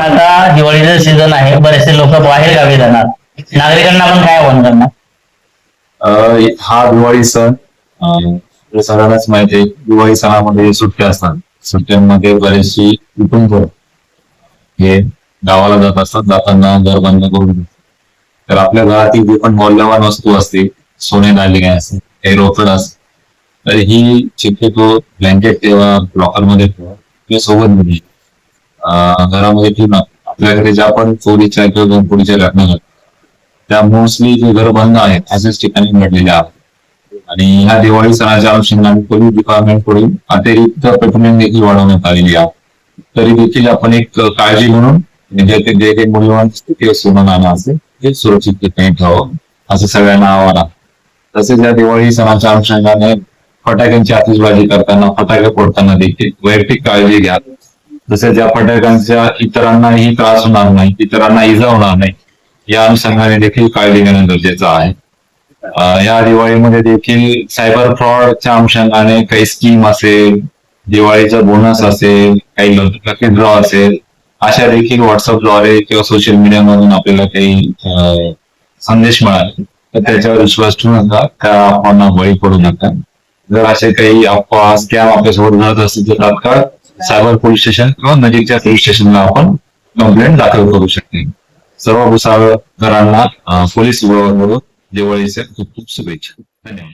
आता दिवाळीचं सीझन आहे. बरेचसे लोक बाहेर गावी जाणार. नागरिकांना आपण काय आव्हान करणार? अं, हा दिवाळी सण. हे. सगळ्यांनाच माहिती आहे दिवाळी सणामध्ये सुट्ट्या असतात. सुट्ट्यांमध्ये बरेचशी कुटुंब हे गावाला जात असतात. जाताना घर बंद करून. तर आपल्या घरातील जे पण मौल्यवान वस्तू असते सोने दागिने असते हे रोकड असते तर ही शक्यतो ब्लँकेट ठेवा लॉकरमध्ये ठेवा. किंवा सोबत घेऊन या. घरामध्ये ठेवणं आपल्याकडे ज्या पण चोरीच्या किंवा दोन घटना घडतात त्या मोस्टली जे घर बंद आहेत अशाच ठिकाणी घडलेल्या आहेत. आणि ह्या दिवाळी सणाच्या अनुषंगाने पोलीस डिपार्टमेंटकडून अतिरिक्त पेट्रोलिंग देखील वाढवण्यात आलेली आहे. तरी देखील आपण एक काळजी म्हणून जे ते जे काही मूल्यवान असते ते सोनं असेल ते सुरक्षित ठिकाणी ठेवावं असं सगळ्यांना आव्हान आहे. तसेच या दिवाळी सणाच्या अनुषंगाने फटाक्यांची आतिषबाजी करताना फटाके फोडताना देखील वैयक्तिक काळजी घ्या. तसेच या फटाक्यांच्या इतरांनाही त्रास होणार नाही इतरांना इजा होणार नाही या अनुषंगाने देखील काळजी घेणं गरजेचं आहे. या दिवाळीमध्ये देखील सायबर फ्रॉडच्या अनुषंगाने काही स्कीम असेल दिवाळीचा बोनस असेल काही लकी ड्रॉ असेल अशा देखील व्हॉट्सअपद्वारे किंवा सोशल मीडिया मधून आपल्याला काही संदेश मिळाले. तर त्याच्यावर विश्वास ठेवू नका त्या अफवांना बळी पडू नका. जर असे काही अफवा स्कॅम आपल्यासोबत घडत असतील तर तात्काळ सायबर पोलीस स्टेशन किंवा नजीकच्या पोलीस स्टेशनला आपण कंप्लेंट दाखल करू शकते. सर्व भुसावळकरांना पोलीस विभागाकडून दिवाळीच्या खूप खूप शुभेच्छा. धन्यवाद.